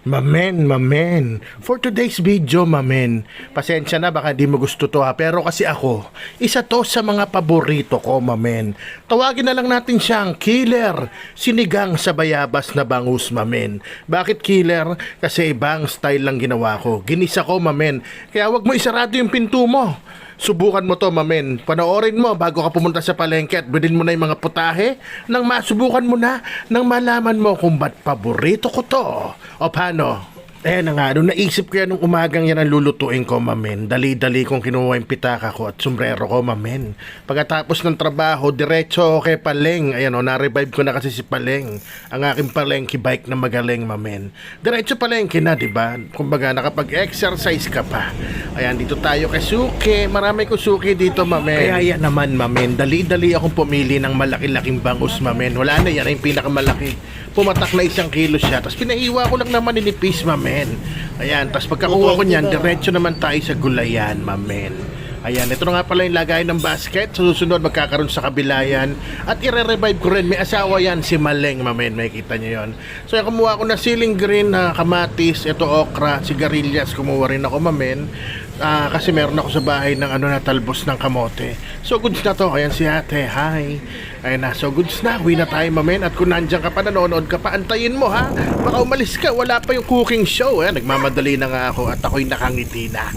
Mamen, mamen. For today's video, mamen. Pasensya na baka di mo gusto to ha. Pero kasi ako, isa to sa mga paborito ko, mamen. Tawagin na lang natin siyang killer. Sinigang sa bayabas na bangus, mamen. Bakit killer? Kasi ibang style lang ginawa ko. Ginisa ko, mamen. Kaya wag mo isarado yung pinto mo. Subukan mo to, mamen. Panoorin mo bago ka pumunta sa palengke at bilhin mo na yung mga putahe nang masubukan mo na nang malaman mo kung ba't paborito ko to. O paano? Eh na nga, nung naisip ko yan nung umagang yan ang lulutuin ko, mamen. Dali-dali kong kinuha yung pitaka ko at sombrero ko, mamen. Pagkatapos ng trabaho, diretso ako kay Paleng. Ayan o, na-revive ko na kasi si Paleng. Ang aking palengke bike na magaling, mamen. Diretso palengke na, di ba? Kumbaga, nakapag-exercise ka pa. Ayan, dito tayo kay Suki. Marami ko Suki dito, mamen. Kaya yan naman, mamen. Dali-dali akong pumili ng malaki-laking bangus, mamen. Wala na yan, yung pinakamalaki. Pumatak na isang kilo siya. Tapos pinahiwa ko lang naman ninipis, mamen. Ayan, tapos pagkakuha ko niyan, diretso naman tayo sa gulayan, mamen. Ayan, ito na nga pala yung lagay ng basket. Sa susunod, magkakaroon sa kabilayan. At ire-revive ko rin. May asawa yan, si Maleng, mamen. Makikita niyo yon. So, yung kumuha ko na ceiling green na kamatis. Ito okra, sigarilyas. Kumuha rin ako, mamen. Ah, kasi meron ako sa bahay ng ano na talbos ng kamote. So goods na to. Ayan si ate. Hi. Ayan na. So goods na. Uwi na tayo mamen. At kung nandiyan ka pa, nanonood ka pa, antayin mo ha. Baka umalis ka. Wala pa yung cooking show. Ayan, nagmamadali na nga ako at ako'y nakangiti na.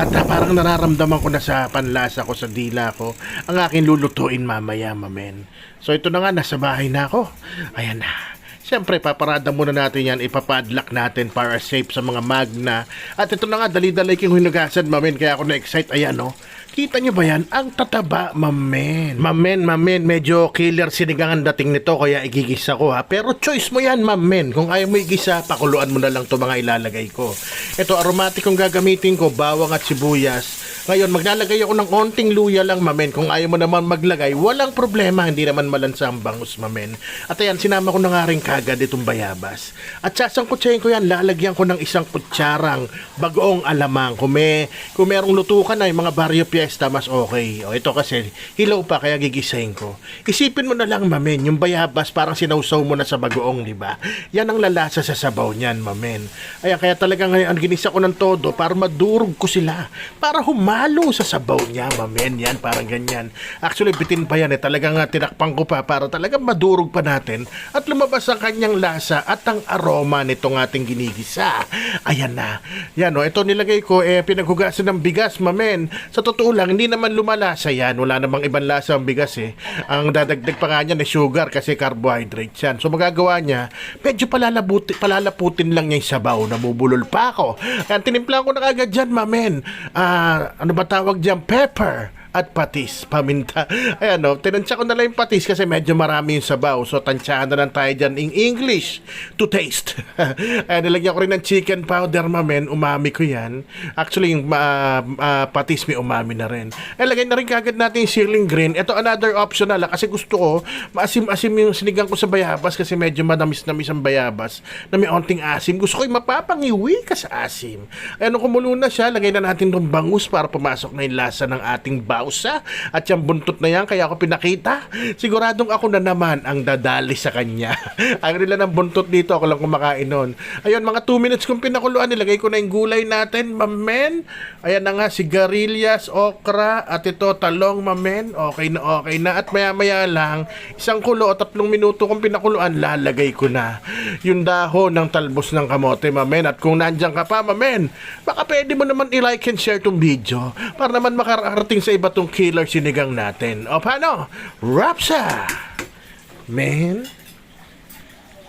At ah, parang nararamdaman ko na sa panlasa ko, sa dila ko, ang aking lulutuin mamaya mamen. So ito na nga, nasa bahay na ako. Ayan na. Siyempre, paparada muna natin yan, ipapadlock natin para safe sa mga magna. At ito na nga, dali-dali kong hinugasan, mamen, kaya ako na-excite. Ayan, no? Kita nyo ba yan? Ang tataba, mamen. Mamen, mamen, medyo killer sinigang ang dating nito, kaya igigisa ko ha. Pero choice mo yan, mamen. Kung ayaw mo igisa, pakuluan mo na lang to mga ilalagay ko. Ito, aromatic kong gagamitin ko, bawang at sibuyas. Ngayon, maglalagay ako ng konting luya lang, mamen. Kung ayaw mo naman maglagay, walang problema. Hindi naman malansa ang bangus, mamen. At ayan, sinama ko na nga rin kagad itong bayabas. At sasangkutsahin ko yan, lalagyan ko ng isang kutsarang bagoong alamang. Kung, may, kung merong lutukan na mga barrio fiesta, mas okay. O ito kasi, hilaw pa, kaya gigisahin ko. Isipin mo na lang, mamen, yung bayabas parang sinausaw mo na sa bagoong, di ba? Yan ang lalasa sa sabaw niyan, mamen. Ayan, kaya talaga ngayon, ginisa ko ng todo para madurog ko sila. Para humalo sa sabaw niya, mamen. Yan, parang ganyan. Actually, bitin pa yan eh. Talagang uh, tinakpan ko pa para talagang madurog pa natin at lumabas ang kanyang lasa at ang aroma nitong ating ginigisa. Ayan na. Yan o, ito nilagay ko, eh, pinaghugasan ng bigas, mamen. Sa totoo lang, hindi naman lumalasa yan. Wala namang ibang lasa ang bigas eh. Ang dadagdag pa nga niya na sugar kasi carbohydrates yan. So magagawa niya, medyo palalabuti, palalaputin lang niya yung sabaw. Nabubulol pa ako. Kaya tinimpla ko na kagad dyan, mamen. Ah, ano ba tawag dyan? Pepper at patis, paminta. Ayan o, tinansya ko na lang yung patis kasi medyo marami yung sabaw. So, tansyahan na lang tayo dyan in English to taste. Ayan, nilagyan ko rin ng chicken powder, mamen. Umami ko yan. Actually, yung ah, ah, patis may umami na rin. Ay, lagay na rin kagad natin yung ceiling green. Ito, another optional kasi gusto ko, maasim-asim yung sinigang ko sa bayabas kasi medyo madamis-namis ang bayabas na may onting asim. Gusto ko yung mapapangiwi ka sa asim. Ayan, kumulo na siya, lagay na natin itong bangus para pumasok na yung lasa ng ating bausa. At yung buntot na yan, kaya ako pinakita. Siguradong ako na naman ang dadali sa kanya. ang nila ng buntot dito, ako lang kumakain nun. Ayun, mga 2 minutes kong pinakuluan, nilagay ko na yung gulay natin, mamen. Ayan na nga, sigarilyas, okra, at ito, talong, mamen. Okay na, okay na. At maya-maya lang, isang kulo o tatlong minuto kong pinakuluan, lalagay ko na yung dahon ng talbos ng kamote, mamen. At kung nandyan ka pa, mamen, baka pwede mo naman i-like and share tong video para naman makarating sa iba tong killer sinigang natin. O paano? Rapsa! Men?